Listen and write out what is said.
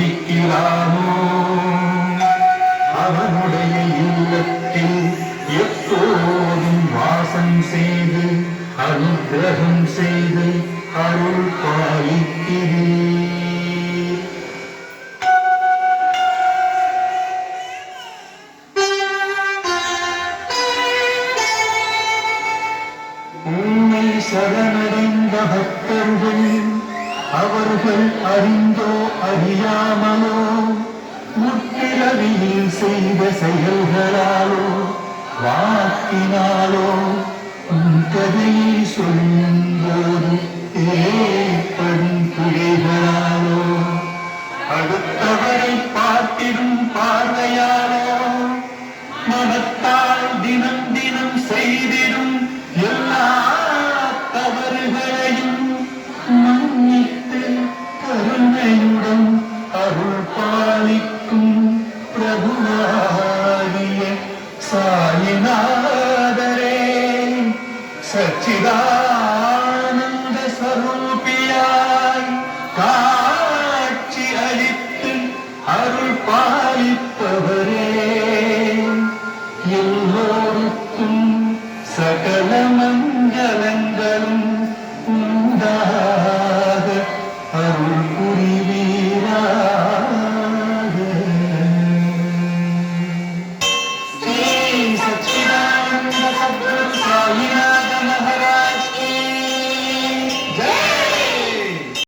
துதிக்கிறானோ அவனுடைய இல்லத்தில் எப்போதும் வாசம் செய்து அனுகிரகம் செய்து அருள் பாலிக்கிறேன் உண்மை சரணடைந்த பக்தர்கள் அவர்கள் அறிந்தோ அறியாமலோ முற்பிறவியில் செய்த செயல்களாலோ வாக்கினாலோ உன் கதையை சொல்லும்போது ஏற்படும் பிழைகளாலோ அடுத்த പാലിക്കും പ്രഭുവാരിയെ സായിനാഥരേ. സച്ചിദാ